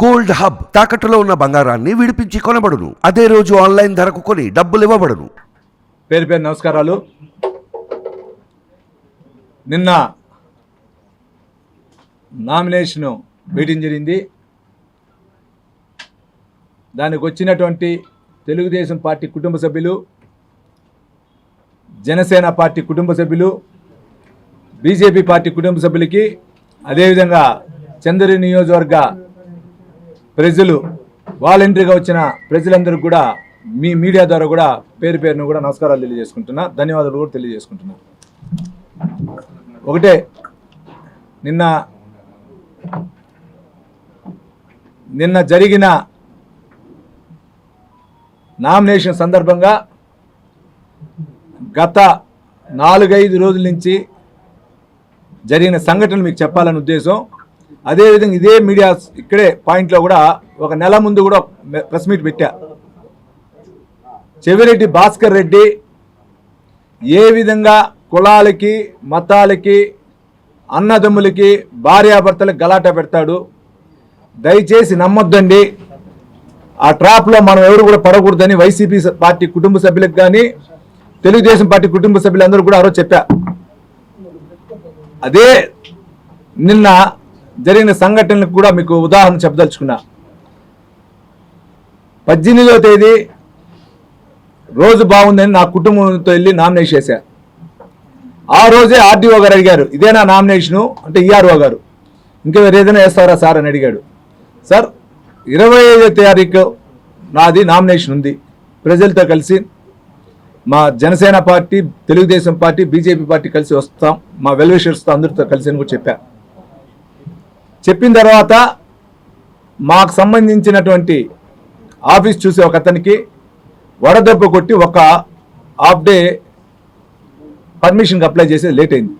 Gold hub తాకట్టులో ఉన్న బంగారాన్ని విడిపించి కొనబడును. అదే రోజు ఆన్లైన్ ధరకు కొని డబ్బులు ఇవ్వబడును. పేరు పేరు నమస్కారాలు. నిన్న నామినేషన్ మీటింగ్ జరిగింది. దానికి వచ్చినటువంటి తెలుగుదేశం పార్టీ కుటుంబ సభ్యులు జనసేన పార్టీ కుటుంబ సభ్యులు బీజేపీ పార్టీ కుటుంబ సభ్యులకి అదేవిధంగా చంద్ర నియోజకవర్గ ప్రజలు వాలంటరీగా వచ్చిన ప్రజలందరికీ కూడా మీ మీడియా ద్వారా కూడా పేరు పేరును కూడా నమస్కారాలు తెలియజేసుకుంటున్నా. ధన్యవాదాలు కూడా తెలియజేసుకుంటున్నా. ఒకటే నిన్న నిన్న జరిగిన నామినేషన్ సందర్భంగా గత నాలుగైదు రోజుల నుంచి జరిగిన సంఘటనలు మీకు చెప్పాలని ఉద్దేశం అదేవిధంగా ఇదే మీడియా ఇక్కడే పాయింట్లో కూడా ఒక నెల ముందు కూడా ప్రెస్ మీట్ పెట్టా. చెవిరెడ్డి భాస్కర్ రెడ్డి ఏ విధంగా కులాలకి మతాలకి అన్నదమ్ములకి భార్యాభర్తలకు గలాట పెడతాడు? దయచేసి నమ్మొద్దండి. ఆ ట్రాప్లో మనం ఎవరు కూడా పడకూడదని వైసీపీ పార్టీ కుటుంబ సభ్యులకు కానీ తెలుగుదేశం పార్టీ కుటుంబ సభ్యులందరూ కూడా ఆరో చెప్పా. అదే నిన్న జరిగిన సంఘటనలకు కూడా మీకు ఉదాహరణ చెప్పదలుచుకున్నా. పద్దెనిమిదవ తేదీ రోజు బాగుందని నా కుటుంబంతో వెళ్ళి నామినేషన్ చేశా. ఆ రోజే ఆర్డీఓ గారు అడిగారు ఇదే నా నామినేషను? అంటే ఈఆర్ఓ గారు. ఇంకా వేరే ఏదైనా వేస్తారా సార్? అని అడిగాడు. సార్ ఇరవై ఐదో తారీఖు నాది నామినేషన్ ఉంది. ప్రజలతో కలిసి మా Janasena party Telugu Desam party BJP party కలిసి వస్తాం. మా వెల్విషర్స్తో అందరితో కలిసి అని కూడా చెప్పాను చెప్పిన తర్వాత మాకు సంబంధించినటువంటి ఆఫీస్ చూసే ఒక అతనికి వడదెబ్బ కొట్టి ఒక హాఫ్ డే పర్మిషన్కి అప్లై చేసేది లేట్ అయింది.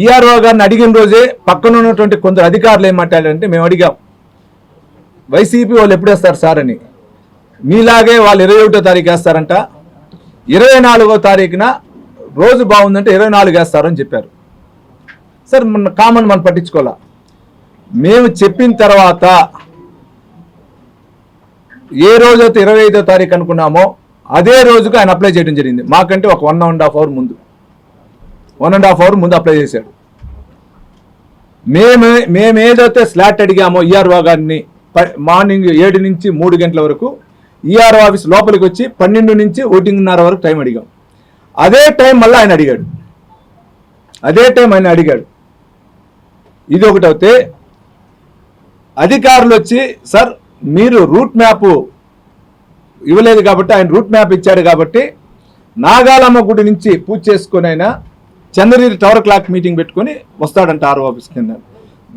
ఈఆర్ఓ గారిని అడిగిన రోజే పక్కన ఉన్నటువంటి కొందరు అధికారులు ఏం మాట్లాడారంటే మేము అడిగాం వైసీపీ వాళ్ళు ఎప్పుడు వేస్తారు సార్ అని. మీలాగే వాళ్ళు ఇరవై ఒకటో తారీఖు వేస్తారంట ఇరవై నాలుగో తారీఖున రోజు బాగుందంటే ఇరవై నాలుగు వేస్తారని చెప్పారు. సార్ మన కామన్ మనం పట్టించుకోవాలా? మేము చెప్పిన తర్వాత ఏ రోజైతే ఇరవై ఐదో తారీఖు అనుకున్నామో అదే రోజుకు ఆయన అప్లై చేయడం జరిగింది. మాకంటే ఒక వన్ అండ్ హాఫ్ అవర్ ముందు. వన్ అండ్ హాఫ్ అవర్ ముందు అప్లై చేశాడు. మేము మేము ఏదైతే స్లాట్ అడిగామో ఈఆర్ఓ గారిని మార్నింగ్ ఏడు నుంచి మూడు గంటల వరకు ఈఆర్ఓ ఆఫీస్ లోపలికి వచ్చి పన్నెండు నుంచి ఓటింగ్న్నర వరకు టైం అడిగాం. అదే టైం మళ్ళీ ఆయన అడిగాడు. అదే టైం ఆయన అడిగాడు. ఇది ఒకటి అయితే అధికారులు వచ్చి సార్ మీరు రూట్ మ్యాప్ ఇవ్వలేదు కాబట్టి ఆయన రూట్ మ్యాప్ ఇచ్చాడు కాబట్టి నాగాలమ్మ గుడి నుంచి పూజ చేసుకుని ఆయన చంద్రగిరి టవర్ క్లాక్ మీటింగ్ పెట్టుకొని వస్తాడంట ఆర్ఓ ఆఫీస్ కింద.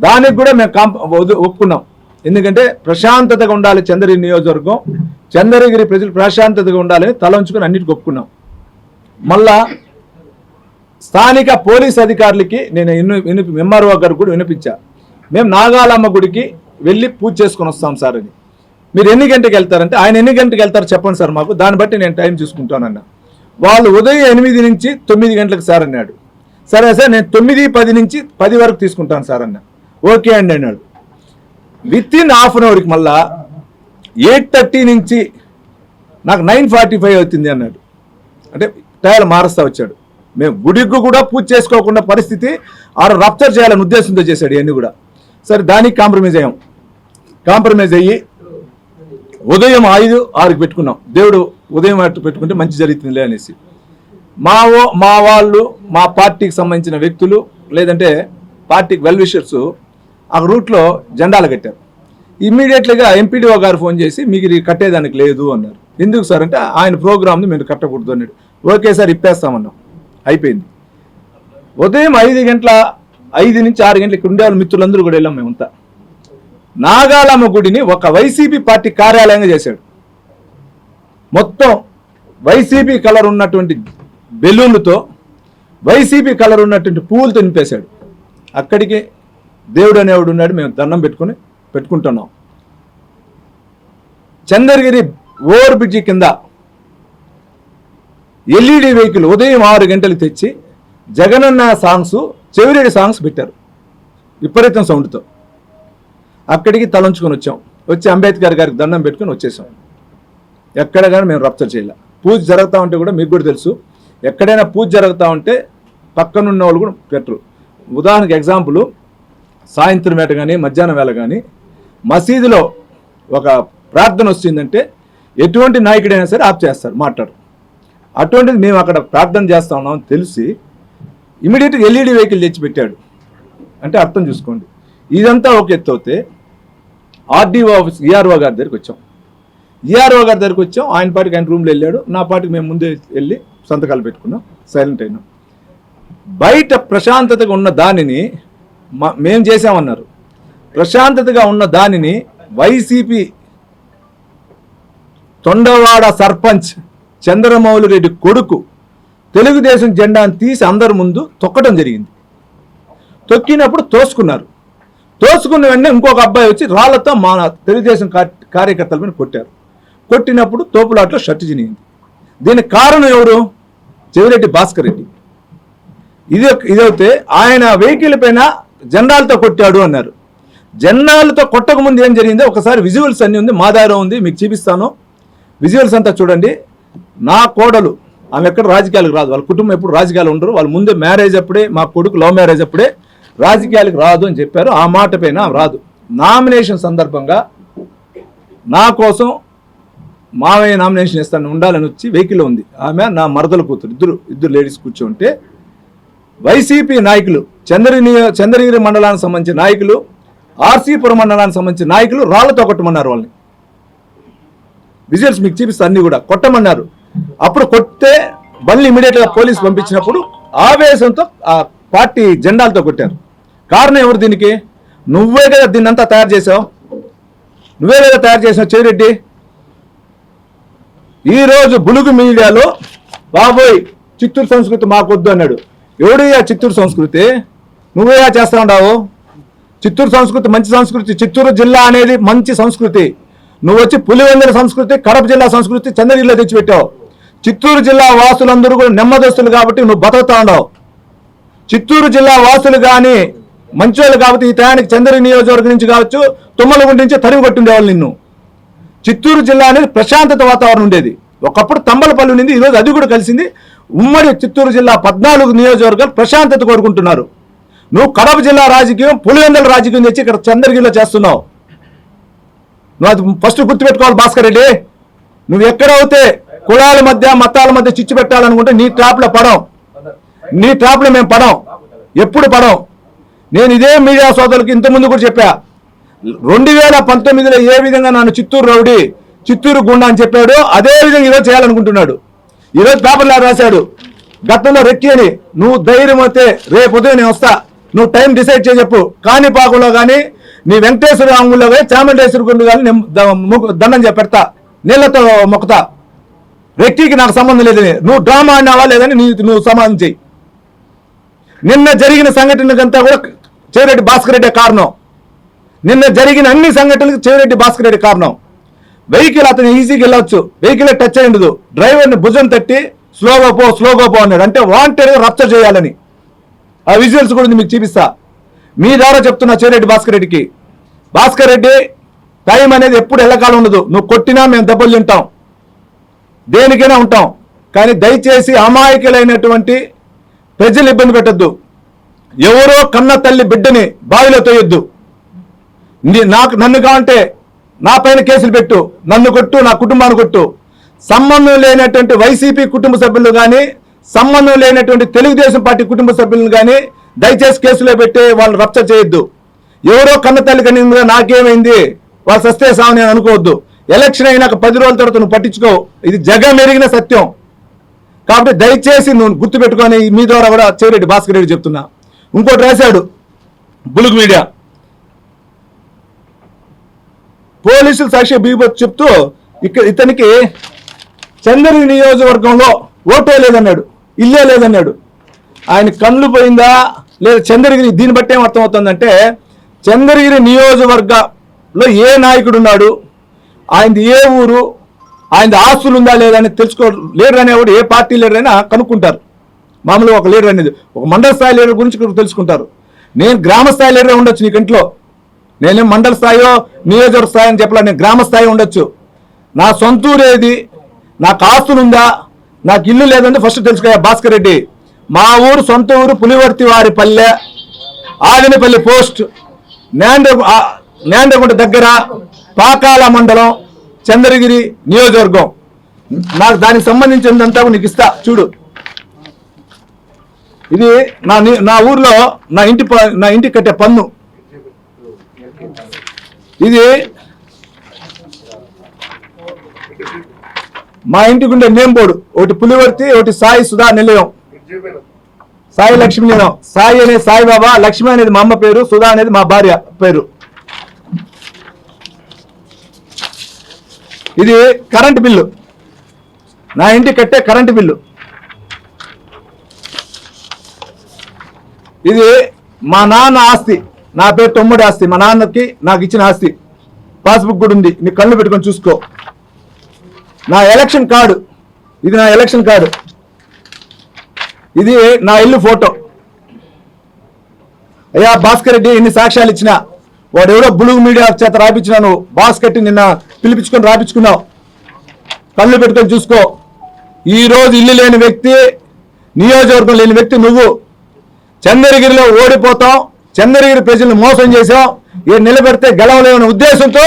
దానికి కూడా మేము కాంప్ ఒప్పుకున్నాం. ఎందుకంటే ప్రశాంతతగా ఉండాలి చంద్రగిరి నియోజకవర్గం చంద్రగిరి ప్రజలు ప్రశాంతతగా ఉండాలని తల ఉంచుకొని అన్నిటికీ ఒప్పుకున్నాం. మళ్ళా స్థానిక పోలీస్ అధికారులకి నేను విను వినిపి ఎంఆర్ఓ గారు కూడా వినిపించా. మేము నాగాలమ్మ గుడికి వెళ్ళి పూజ చేసుకొని వస్తాం సార్ అని. మీరు ఎన్ని గంటకి వెళ్తారంటే ఆయన ఎన్ని గంటకి వెళ్తారో చెప్పండి సార్ మాకు దాన్ని బట్టి నేను టైం చూసుకుంటానన్న. వాళ్ళు ఉదయం ఎనిమిది నుంచి తొమ్మిది గంటలకు సార్ అన్నాడు. సరే సార్ నేను తొమ్మిది పది నుంచి పది వరకు తీసుకుంటాను సార్ అన్న. ఓకే అండి అన్నాడు. విత్ ఇన్ హాఫ్ అన్ అవర్కి మళ్ళా ఎయిట్ థర్టీ నుంచి నాకు నైన్ ఫార్టీ ఫైవ్ అవుతుంది అన్నాడు. అంటే టైర్ మారుస్తా వచ్చాడు. మేము గుడికి కూడా పూజ చేసుకోకుండా పరిస్థితి ఆడ రప్చర్ చేయాలని ఉద్దేశంతో చేశాడు ఇవన్నీ కూడా. సరే దానికి కాంప్రమైజ్ అయ్యాం. కాంప్రమైజ్ అయ్యి ఉదయం ఐదు ఆరుకి పెట్టుకున్నాం. దేవుడు ఉదయం అటు పెట్టుకుంటే మంచి జరుగుతుందిలే అనేసి. మా మా వాళ్ళు మా పార్టీకి సంబంధించిన వ్యక్తులు లేదంటే పార్టీకి వెల్ విషర్స్ ఆ రూట్లో జెండాలు కట్టారు. ఇమ్మీడియట్లీగా ఎంపీడీఓ గారు ఫోన్ చేసి మీకు ఇది కట్టేదానికి లేదు అన్నారు. ఎందుకు సార్ అంటే ఆయన ప్రోగ్రామ్ని మీరు కట్టకూడదు అన్నాడు. ఓకే సార్ ఇప్పేస్తామన్నాం. అయిపోయింది. ఉదయం ఐదు గంటల ఐదు నుంచి ఆరు గంటల ఇక్కడ ఉండే మిత్రులందరూ కూడా వెళ్ళాం మేమంతా నాగాలమ్మ గుడిని ఒక వైసీపీ పార్టీ కార్యాలయంగా చేశాడు. మొత్తం వైసీపీ కలర్ ఉన్నటువంటి బెలూన్లతో వైసీపీ కలర్ ఉన్నటువంటి పువ్వులతో నింపేశాడు. అక్కడికి దేవుడు అనేవాడు ఉన్నాడు మేము దండం పెట్టుకుని పెట్టుకుంటున్నాం. చంద్రగిరి ఓవర్ బ్రిడ్జి కింద ఎల్ఈడి వెహికల్ ఉదయం ఆరు గంటలు తెచ్చి జగనన్న సాంగ్స్ చెవిరెడ్డి సాంగ్స్ పెట్టారు. విపరీతం సౌండ్తో. అక్కడికి తలంచుకొని వచ్చాం. వచ్చి అంబేద్కర్ గారికి దండం పెట్టుకొని వచ్చేసాం. ఎక్కడ కానీ మేము రప్చర్ చేయలే. పూజ జరుగుతూ ఉంటే కూడా మీకు కూడా తెలుసు. ఎక్కడైనా పూజ జరుగుతూ ఉంటే పక్కనున్న వాళ్ళు కూడా పెట్టరు. ఉదాహరణకి ఎగ్జాంపుల్ సాయంత్రం వేట కానీ మధ్యాహ్నం వేళ కానీ మసీదులో ఒక ప్రార్థన వచ్చిందంటే ఎటువంటి నాయకుడైనా సరే ఆప్ చేస్తారు మాట్లాడు అటువంటిది మేము అక్కడ ప్రార్థన చేస్తా ఉన్నాం అని తెలిసి ఇమీడియట్గా ఎల్ఈడి వెహికల్ తెచ్చి పెట్టాడు అంటే అర్థం చూసుకోండి. ఇదంతా ఒక ఎత్తు అవుతే ఆర్డీఓ ఆఫీస్ ఈఆర్ఓ గారి దగ్గరికి వచ్చాం. ఈఆర్ఓ గారి దగ్గరికి వచ్చాం. ఆయన పాటికి ఆయన రూమ్లో వెళ్ళాడు. నా పాటికి మేము ముందే వెళ్ళి సంతకాలు పెట్టుకున్నాం. సైలెంట్ అయినాం. బయట ప్రశాంతతగా ఉన్న దానిని మ- మేం చేసామన్నారు ప్రశాంతతగా ఉన్న దానిని వైసీపీ తొండవాడ సర్పంచ్ చంద్రమౌళి రెడ్డి కొడుకు తెలుగుదేశం జెండాను తీసి అందరి ముందు తొక్కడం జరిగింది. తొక్కినప్పుడు తోసుకున్నారు. తోసుకున్న వెంటనే ఇంకొక అబ్బాయి వచ్చి రాళ్ళతో మా తెలుగుదేశం కార్యకర్తల మీద కొట్టారు. కొట్టినప్పుడు తోపులాట్లో షర్టు చినిగింది దీనికి కారణం ఎవరు? చెవిరెడ్డి భాస్కర్ రెడ్డి. ఇది ఇదైతే ఆయన వెహికల్ పైన జెండాలతో కొట్టాడు అన్నారు. జెండాలతో కొట్టకముందు ఏం జరిగిందో ఒకసారి విజువల్స్ అన్ని ఉంది. మా ఉంది మీకు చూపిస్తాను. విజువల్స్ అంతా చూడండి. నా కోడలు ఆమె ఎక్కడ రాజకీయాలకు రాదు. వాళ్ళ కుటుంబం ఎప్పుడు రాజకీయాలు ఉండరు. వాళ్ళ ముందే మ్యారేజ్ అప్పుడే మా కొడుకు లవ్ మ్యారేజ్ అప్పుడే రాజకీయాలకు రాదు అని చెప్పారు. ఆ మాట పైన రాదు. నామినేషన్ సందర్భంగా నా కోసం మావయ్య నామినేషన్ ఇస్తాను ఉండాలని వచ్చి వెహికల్ ఉంది. ఆమె నా మరదల కూతురు ఇద్దరు ఇద్దరు లేడీస్ కూర్చుంటే వైసీపీ నాయకులు చంద్రగిరి చంద్రగిరి మండలానికి సంబంధించిన నాయకులు ఆర్సీపురం మండలానికి సంబంధించిన నాయకులు రాళ్ళతో కొట్టమన్నారు వాళ్ళని. విజువల్స్ మీకు చూపిస్తా అన్నీ కూడా కొట్టమన్నారు. అప్పుడు కొట్టే బండ్లు ఇమీడియట్గా పంపించినప్పుడు ఆవేశంతో ఆ పార్టీ జెండాలతో కొట్టారు. కారణం ఎవరు దీనికి? నువ్వే కదా దీన్ని అంతా తయారు చేసావు నువ్వే కదా తయారు చేసావు చెవిరెడ్డి ఈ రోజు బులుగు మీడియాలో బాబోయ్ చిత్తూరు సంస్కృతి మాకొద్దు అన్నాడు. ఎవడయ్యా చిత్తూరు సంస్కృతి? నువ్వే చేస్తా ఉన్నావు. చిత్తూరు సంస్కృతి మంచి సంస్కృతి చిత్తూరు జిల్లా అనేది మంచి సంస్కృతి. నువ్వు వచ్చి పులివెందుల సంస్కృతి కడప జిల్లా సంస్కృతి చంద్రగిరిలో తెచ్చిపెట్టావు. చిత్తూరు జిల్లా వాసులందరూ కూడా నెమ్మదస్తులు కాబట్టి నువ్వు బతుకుతా చిత్తూరు జిల్లా వాసులు కానీ మంచోళ్ళు కాబట్టి ఈ టయానికి చంద్రగిరి నియోజకవర్గం నుంచి కావచ్చు తుమ్మలగుండి నుంచి తరిమి కొట్టుండేవాళ్ళు నిన్ను. చిత్తూరు జిల్లా అనేది ప్రశాంతత వాతావరణం ఉండేది. ఒకప్పుడు తంబలపల్లి ఉండింది ఈరోజు అది కూడా కలిసింది. ఉమ్మడి చిత్తూరు జిల్లా పద్నాలుగు నియోజకవర్గాలు ప్రశాంతత కోరుకుంటున్నారు. నువ్వు కడప జిల్లా రాజకీయం పులివెందల రాజకీయం తెచ్చి ఇక్కడ చంద్రగిరిలో చేస్తున్నావు. నువ్వు అది ఫస్ట్ గుర్తుపెట్టుకోవాలి భాస్కర్ రెడ్డి. నువ్వు ఎక్కడైతే కులాల మధ్య మతాల మధ్య చిచ్చు పెట్టాలనుకుంటే నీ ట్రాప్లో పడం నీ ట్రాప్లో మేము పడం ఎప్పుడు పడం నేను ఇదే మీడియా సోదరులకు ఇంతకుముందు కూడా చెప్పా. రెండు వేల పంతొమ్మిదిలో ఏ విధంగా నన్ను చిత్తూరు రౌడీ చిత్తూరు గుండా అని చెప్పాడు అదే విధంగా ఈరోజు చేయాలనుకుంటున్నాడు. ఈరోజు పేపర్లో రాశాడు. గతంలో రెక్కి అని నువ్వు ధైర్యం అయితే రేపు ఉదయం నేను వస్తా. నువ్వు టైం డిసైడ్ చేసి చెప్పు. కాణిపాకంలో కానీ నీ వెంకటేశ్వర అంగుల్లో కానీ చామంటేశ్వర గుండు కానీ దండం చెప్పెడతా నీళ్ళతో మొక్కుతా. వ్యక్తికి నాకు సంబంధం లేదని. నువ్వు డ్రామా ఆడినావా లేదని నీ నువ్వు సమాధానం చేయి నిన్న జరిగిన సంఘటనకంతా కూడా చెవిరెడ్డి భాస్కర్ రెడ్డి కారణం. నిన్న జరిగిన అన్ని సంఘటనలకు చెవిరెడ్డి భాస్కర్ రెడ్డి కారణం. వెహికల్ అతను ఈజీగా వెళ్ళొచ్చు. వెహికల్ టచ్ అయ్యిండదు ఉండదు. డ్రైవర్ని భుజం తట్టి స్లోగా పో స్లోగా పో అన్నాడు. అంటే వాంటెడ్గా రప్చర్ చేయాలని. ఆ విజువల్స్ కూడా మీకు చూపిస్తా. మీ ద్వారా చెప్తున్నా చెవిరెడ్డి భాస్కర్ రెడ్డికి. భాస్కర్ రెడ్డి టైం అనేది ఎప్పుడు ఎల్లకాలం ఉండదు. నువ్వు కొట్టినా మేము దెబ్బలు తింటాం. దేనికైనా ఉంటాం. కానీ దయచేసి అమాయకులైనటువంటి ప్రజలు ఇబ్బంది పెట్టద్దు. ఎవరో కన్న తల్లి బిడ్డని బావిలో తోయొద్దు. నాకు నన్ను కావంటే నా పైన కేసులు పెట్టు నన్ను కొట్టు నా కుటుంబాన్ని కొట్టు. సంబంధం లేనటువంటి వైసీపీ కుటుంబ సభ్యులు కానీ సంబంధం లేనటువంటి తెలుగుదేశం పార్టీ కుటుంబ సభ్యులను కానీ దయచేసి కేసులో పెట్టి వాళ్ళు రప్చర్ చేయొద్దు. ఎవరో కన్న తల్లి కనిందిగా నాకేమైంది? వాళ్ళు సస్తే సామని అనుకోవద్దు. ఎలక్షన్ అయినాక పది రోజుల తర్వాత నువ్వు పట్టించుకో. ఇది జగం ఎరిగిన సత్యం. కాబట్టి దయచేసి నువ్వు గుర్తుపెట్టుకొని మీ ద్వారా కూడా చెవిరెడ్డి భాస్కర్ రెడ్డి చెప్తున్నా. ఇంకోటి రాశాడు బులుగు మీడియా. పోలీసులు సాక్షి బీబత్ చెప్తూ ఇక్కడ ఇతనికి చంద్రగిరి నియోజకవర్గంలో ఓటే లేదన్నాడు ఇల్లే లేదన్నాడు. ఆయన కళ్ళు పోయిందా? లేదా చంద్రగిరి దీన్ని బట్టి ఏం అర్థమవుతుందంటే చంద్రగిరి నియోజకవర్గంలో ఏ నాయకుడు ఉన్నాడు? ఆయనది ఏ ఊరు ఆయన ఆస్తులు ఉందా లేదా అని తెలుసుకో లీడర్ అనేవాడు ఏ పార్టీ లీడర్ అయినా కనుక్కుంటారు. మామూలుగా ఒక లీడర్ అనేది ఒక మండల స్థాయి లీడర్ గురించి తెలుసుకుంటారు. నేను గ్రామ స్థాయి లీడర్ ఉండొచ్చు నీకు ఇంట్లో. నేనేం మండల స్థాయో నియోజకవర్గ స్థాయి అని చెప్పలే నేను గ్రామ స్థాయి ఉండొచ్చు. నా సొంత ఊరేది నాకు ఆస్తులు ఉందా? నాకు ఇల్లు లేదంటే ఫస్ట్ తెలుసుకోయా భాస్కర్ రెడ్డి. మా ఊరు సొంత ఊరు పులివర్తి వారి పల్లె ఆదినపల్లి పోస్ట్ నేండ నేండగుంట దగ్గర పాకాల మండలం చంద్రగిరి నియోజకవర్గం. నాకు దానికి సంబంధించినంతా నీకు ఇస్తా చూడు. ఇది నా నా ఊర్లో నా ఇంటి ప- నా ఇంటికి కట్టే పన్ను. ఇది మా ఇంటికి ఉండే నేమ్ బోర్డు. ఒకటి పులివర్తి ఒకటి సాయి సుధా నిలయం. సాయి లక్ష్మి నిలయం. సాయి అనే సాయి బాబా లక్ష్మి అనేది మా అమ్మ పేరు సుధా అనేది మా భార్య పేరు. ఇది కరెంట్ బిల్లు. నా ఇంటి కట్టే కరెంట్ బిల్లు. ఇది మా నాన్న ఆస్తి. నా పేరు తమ్ముడి ఆస్తి. మా నాన్నకి నాకు ఇచ్చిన ఆస్తి. పాస్బుక్ కూడా ఉంది. నీ కళ్ళు పెట్టుకొని చూసుకో. నా ఎలక్షన్ కార్డు. ఇది నా ఎలక్షన్ కార్డు. ఇది నా ఇల్లు ఫోటో. అయ్యా భాస్కర్ రెడ్డి ఎన్ని సాక్ష్యాలు ఇచ్చినా? వాడు ఎవరో బులుగు మీడియా చేత రాపించినా నువ్వు? బాస్ కట్టి నిన్న పిలిపించుకొని రాపించుకున్నావు. కళ్ళు పెట్టుకొని చూసుకో. ఈరోజు ఇల్లు లేని వ్యక్తి నియోజకవర్గం లేని వ్యక్తి నువ్వు. చంద్రగిరిలో ఓడిపోతాం చంద్రగిరి ప్రజలను మోసం చేసాం ఈ నిలబెడితే గెలవలేమనే ఉద్దేశంతో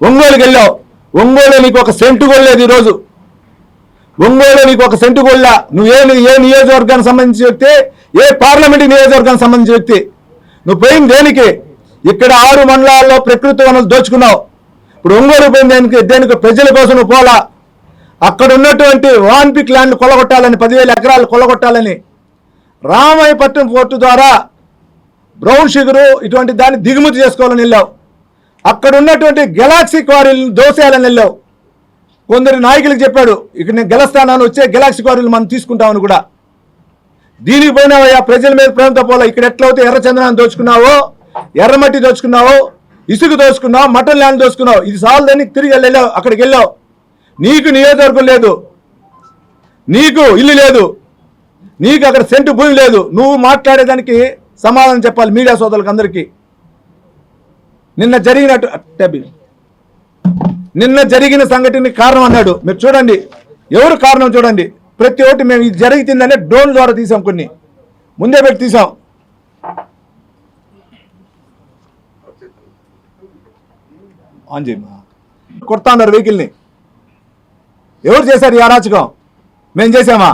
ఒంగోలుకి వెళ్ళావు. ఒంగోలు నీకు ఒక సెంటు కొల్లేదు ఈరోజు ఒంగోలు నీకు ఒక సెంటు కొల్లా నువ్వు ఏ ఏ నియోజకవర్గానికి సంబంధించిన వ్యక్తి ఏ పార్లమెంట్ నియోజకవర్గానికి సంబంధించిన వ్యక్తి. నువ్వు పోయింది దేనికి? ఇక్కడ ఆరు మండలాల్లో ప్రకృతి వనరులు దోచుకున్నావు. ఇప్పుడు ఒంగోలు దేనికి? దేనికి? ప్రజల కోసం పోలా. అక్కడ ఉన్నటువంటి వాన్పిక్ ల్యాండ్ కొలగొట్టాలని పదివేల ఎకరాలు కొలగొట్టాలని రామాయపట్నం పోర్టు ద్వారా బ్రౌన్ షుగరు ఇటువంటి దాన్ని దిగుమతి చేసుకోవాలని వెళ్ళావు. అక్కడ ఉన్నటువంటి గెలాక్సీ క్వారీలను దోసేయాలని వెళ్ళావు. కొందరు నాయకులకు చెప్పాడు ఇక్కడ నేను గెలుస్తానని వచ్చే గెలాక్సీ క్వారీలు మనం తీసుకుంటామని కూడా. దీనికి పోయినావయ్యా ప్రజల మీద ప్రేమతో పోలా. ఇక్కడ ఎట్లయితే ఎర్రచందనాన్ని దోచుకున్నావో ఎర్రమట్టి దోచుకున్నావో ఇసుక దోసుకున్నావు మటన్ ల్యాండ్ దోసుకున్నావు ఇది సాల్దని తిరిగి వెళ్ళావు అక్కడికి వెళ్ళావు. నీకు నియోజకవర్గం లేదు. నీకు ఇల్లు లేదు. నీకు అక్కడ సెంటు భూమి లేదు. నువ్వు మాట్లాడేదానికి సమాధానం చెప్పాలి మీడియా సోదరులకు అందరికీ నిన్న జరిగినట్టు టెబిల్ నిన్న జరిగిన సంఘటన కారణం అన్నాడు. మీరు చూడండి. ఎవరు కారణం చూడండి. ప్రతి ఒక్కటి మేము ఇది జరుగుతుందనే డ్రోన్ ద్వారా తీసాం కొన్ని. ముందే పెట్టి తీసాం. ఆన్ చేయమా కొడతా ఉన్నారు వెహికల్ని. ఎవరు చేశారు ఈ అరాచకం? మేము చేసామా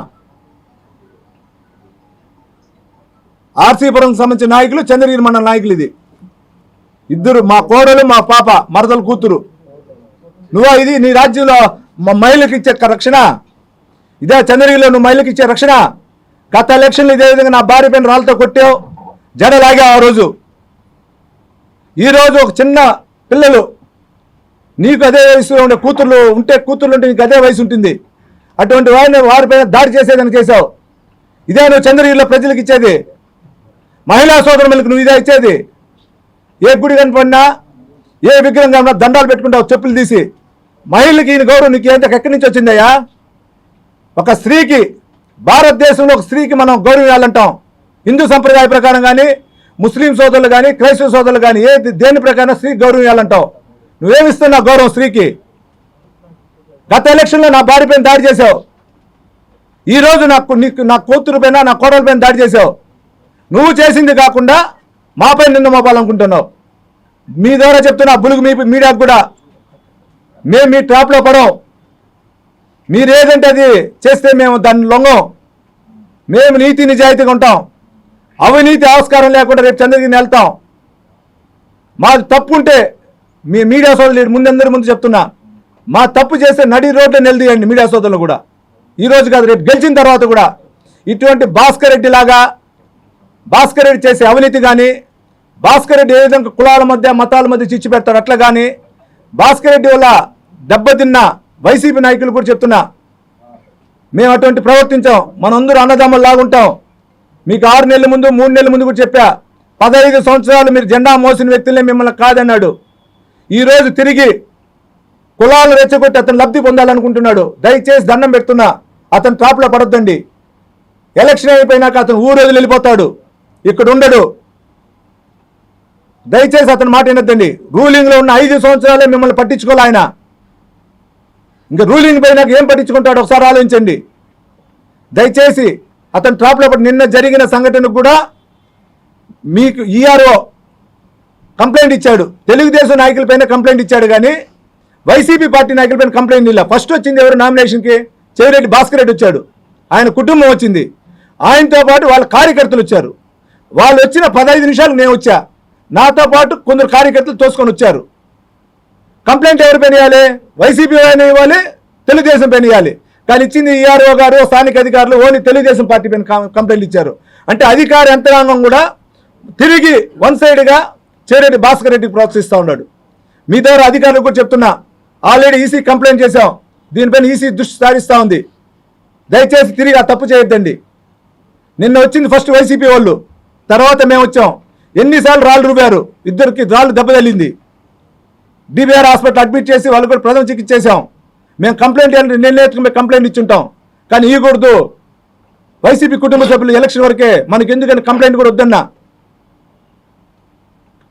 ఆర్సీపురం సంబంధించిన నాయకులు చంద్రగిరి మండల నాయకులు ఇది. ఇద్దరు మా కోడలు మా పాప మరదలు కూతురు. నువ్వా ఇది? నీ రాజ్యంలో మా మహిళలకు ఇచ్చే రక్షణ? ఇదే చంద్రగిరిలో నువ్వు మహిళలకు ఇచ్చే రక్షణ? గత ఎలక్షన్లు ఇదే విధంగా నా భార్య పైన రాళ్ళతో కొట్టావు. జడ లాగావు ఆ రోజు. ఈరోజు ఒక చిన్న పిల్లలు నీకు అదే వయసులో ఉండే కూతుర్లు ఉంటే కూతుర్లు ఉంటే నీకు అదే వయసు ఉంటుంది. అటువంటి వారిని వారిపైన దాడి చేసేదని చేశావు. ఇదే నువ్వు చంద్రగిరిలో ప్రజలకు ఇచ్చేది. మహిళా సోదరులకు నువ్వు ఇదే ఇచ్చేది. ఏ గుడి కనపడినా ఏ విగ్రహం కనపడినా దండాలు పెట్టుకుంటావు చెప్పులు తీసి. మహిళకి ఈయన గౌరవం నీకు ఎంత ఎక్కడి నుంచి వచ్చిందయ్యా ఒక స్త్రీకి భారతదేశంలో ఒక స్త్రీకి మనం గౌరవం ఇవ్వాలంటాం హిందూ సంప్రదాయ ప్రకారం కానీ ముస్లిం సోదరులు కానీ క్రైస్తవ సోదరులు కానీ ఏ దేని ప్రకారం స్త్రీకి గౌరవం ఇవ్వాలంటావు నువ్వేమిస్తున్నావు గౌరవం స్త్రీకి? గత ఎలక్షన్లో నా భార్య పైన దాడి చేసావు ఈరోజు నాకు నీకు నా కూతురు పైన నా కోడల పైన దాడి చేసావు నువ్వు చేసింది కాకుండా మాపై నిన్న మోపాలనుకుంటున్నావు. మీ ద్వారా చెప్తున్నా బులుగు మీ మీడియాకు కూడా. మేము మీ ట్రాప్లో పడం. మీరు ఏదంటే అది చేస్తే మేము దాన్ని లొంగం. మేము నీతి నిజాయితీగా ఉంటాం. అవినీతి ఆస్కారం లేకుండా రేపు చంద్రగిరిని వెళ్తాం మాది తప్పు ఉంటే మీ మీడియా సోదరులు ముందందరి ముందు చెప్తున్నా మా తప్పు చేస్తే నడి రోడ్లో నిలదీయండి మీడియా సోదరులు కూడా. ఈరోజు కాదు రేపు గెలిచిన తర్వాత కూడా ఇటువంటి భాస్కర్ రెడ్డి లాగా భాస్కర్ రెడ్డి చేసే అవినీతి కానీ భాస్కర్ రెడ్డి ఏ విధంగా కులాల మధ్య మతాల మధ్య చిచ్చు పెడతారు అట్లా కానీ భాస్కర్ రెడ్డి వల్ల దెబ్బతిన్న వైసీపీ నాయకులు కూడా చెప్తున్నా. మేము అటువంటి ప్రవర్తించాం మనందరూ అన్నదమ్ములు లాగుంటాం మీకు ఆరు నెలల ముందు మూడు నెలల ముందు కూడా చెప్పా పదహైదు సంవత్సరాలు మీరు జెండా మోసిన వ్యక్తులే మిమ్మల్ని కాదన్నాడు. ఈరోజు తిరిగి కులాలు రెచ్చగొట్టి అతను లబ్ధి పొందాలనుకుంటున్నాడు. దయచేసి దండం పెడుతున్నా అతను ట్రాప్లో పడొద్దండి. ఎలక్షన్ అయిపోయినాక అతను ఊరు వదిలి వెళ్ళిపోతాడు. ఇక్కడ ఉండడు. దయచేసి అతని మాట వినొద్దండి. రూలింగ్లో ఉన్న ఐదు సంవత్సరాలే మిమ్మల్ని పట్టించుకోవాలి ఆయన. ఇంకా రూలింగ్ పోయినాక ఏం పట్టించుకుంటాడు ఒకసారి ఆలోచించండి. దయచేసి అతను ట్రాప్లో పడి నిన్న జరిగిన సంఘటనకు కూడా మీకు ఈఆర్ఓ కంప్లైంట్ ఇచ్చాడు. తెలుగుదేశం నాయకులపైన కంప్లైంట్ ఇచ్చాడు కానీ వైసీపీ పార్టీ నాయకులపైన కంప్లైంట్ ఇలా ఫస్ట్ వచ్చింది ఎవరు నామినేషన్కి? చెవిరెడ్డి భాస్కర్ రెడ్డి వచ్చాడు. ఆయన కుటుంబం వచ్చింది. ఆయనతో పాటు వాళ్ళ కార్యకర్తలు వచ్చారు. వాళ్ళు వచ్చిన పదహైదు నిమిషాలు నేను వచ్చా. నాతో పాటు కొందరు కార్యకర్తలు తోసుకొని వచ్చారు. కంప్లైంట్ ఎవరిపైన ఇవ్వాలి? వైసీపీ పైన ఇవ్వాలి? తెలుగుదేశం పైన ఇవ్వాలి. కానీ ఇచ్చింది ఈఆర్ఓ గారు స్థానిక అధికారులు ఓన్లీ తెలుగుదేశం పార్టీ పైన కంప్లైంట్ ఇచ్చారు. అంటే అధికార యంత్రాంగం కూడా తిరిగి వన్ సైడ్గా చేరేటి భాస్కర్ రెడ్డికి ప్రోత్సహిస్తూ ఉన్నాడు. మీ దగ్గర అధికారులకు కూడా చెప్తున్నా ఆల్రెడీ ఈసీ కంప్లైంట్ చేశాం. దీనిపైన ఈసీ దృష్టి సారిస్తూ ఉంది. దయచేసి తిరిగి ఆ తప్పు చేయొద్దండి. నిన్న వచ్చింది ఫస్ట్ వైసీపీ వాళ్ళు. తర్వాత మేము వచ్చాం. ఎన్నిసార్లు రాళ్ళు రుబారు ఇద్దరికి రాళ్ళు దెబ్బ తగిలింది. డిబిఆర్ హాస్పిటల్ అడ్మిట్ చేసి వాళ్ళు కూడా ప్రథమ చికిత్స చేశాం. మేము కంప్లైంట్ ఇవ్వాలంటే నిర్ణయించుకుని మేము కంప్లైంట్ ఇచ్చుంటాం. కానీ ఇవ్వకూడదు. వైసీపీ కుటుంబ సభ్యులు ఎలక్షన్ వరకే మనకి ఎందుకని కంప్లైంట్ కూడా వద్దన్నా.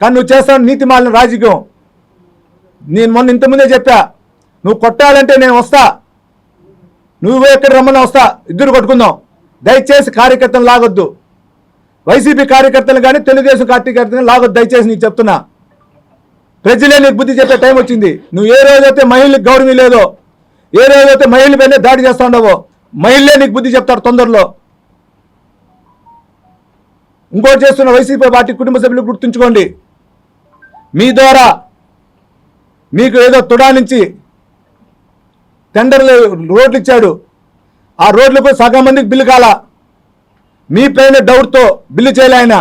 కానీ నువ్వు చేస్తావు నీతి మాలిన రాజకీయం. నేను మొన్న ఇంతకుముందే చెప్పా నువ్వు కొట్టాలంటే నేను వస్తా. నువ్వు ఎక్కడ రమ్మని వస్తా. ఇద్దరు కొట్టుకుందాం. దయచేసి కార్యకర్తలు లాగొద్దు. వైసీపీ కార్యకర్తలు కానీ తెలుగుదేశం కార్యకర్తలు లాగొద్దు. దయచేసి నీకు చెప్తున్నా. ప్రజలే నీకు బుద్ధి చెప్పే టైం వచ్చింది. నువ్వు ఏ రోజైతే మహిళలకు గౌరవం లేదో ఏ రోజైతే మహిళల పైన దాడి చేస్తా ఉండవో మహిళలే నీకు బుద్ధి చెప్తారు తొందరలో. ఇంకోటి చేస్తున్న వైసీపీ పార్టీ కుటుంబ సభ్యులు గుర్తుంచుకోండి. మీ ద్వారా మీకు ఏదో తుడా నుంచి టెండర్లు రోడ్లు ఇచ్చాడు. ఆ రోడ్లకు సగం మందికి బిల్లు కాల. మీ పైన డౌట్తో బిల్లు చేయలే ఆయన.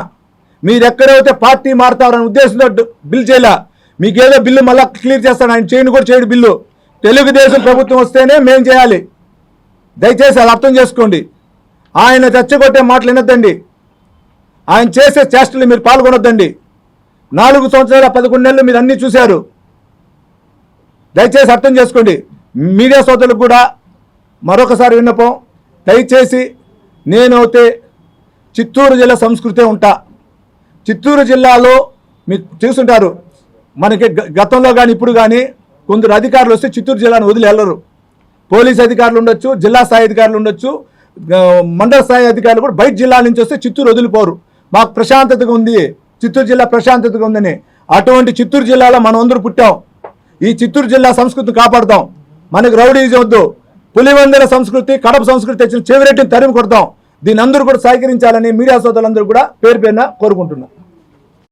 మీరు ఎక్కడైతే పార్టీ మారుతారనే ఉద్దేశంతో బిల్లు చేయలే. మీకేదో బిల్లు మళ్ళీ క్లియర్ చేస్తాడు. ఆయన చేయను కూడా చేయడు బిల్లు. తెలుగుదేశం ప్రభుత్వం వస్తేనే మేం చేయాలి. దయచేసి అది అర్థం చేసుకోండి. ఆయన చచ్చగొట్టే మాటలు వినొద్దండి. ఆయన చేసే చేష్టలు మీరు పాల్గొనొద్దండి. నాలుగు సంవత్సరాల పదకొండు నెలలు మీరు అన్నీ చూశారు. దయచేసి అర్థం చేసుకోండి. మీడియా సోదరులకు కూడా మరొకసారి విన్నపం. దయచేసి నేనైతే చిత్తూరు జిల్లా సంస్కృతే ఉంటా. చిత్తూరు జిల్లాలో మీకు చూసుంటారు మనకి గ- గతంలో కానీ ఇప్పుడు కానీ కొందరు అధికారులు వస్తే చిత్తూరు జిల్లాను వదిలి వెళ్ళరు. పోలీస్ అధికారులు ఉండొచ్చు జిల్లా స్థాయి అధికారులు ఉండొచ్చు మండల స్థాయి అధికారులు కూడా బయట జిల్లా నుంచి వస్తే చిత్తూరు వదిలిపోరు. మాకు ప్రశాంతతగా ఉంది. చిత్తూరు జిల్లా ప్రశాంతతగా ఉందని. అటువంటి చిత్తూరు జిల్లాలో మనం అందరూ పుట్టాం. ఈ చిత్తూరు జిల్లా సంస్కృతిని కాపాడుతాం. మనకు రౌడీజం వద్దు. పులివందల సంస్కృతి కడప సంస్కృతి తెచ్చిన చెవిరెట్టిని తరిమి కొడతాం. దీని అందరూ కూడా సహకరించాలని మీడియా సోదరులందరూ కూడా పేరు పేరున కోరుకుంటున్నాం.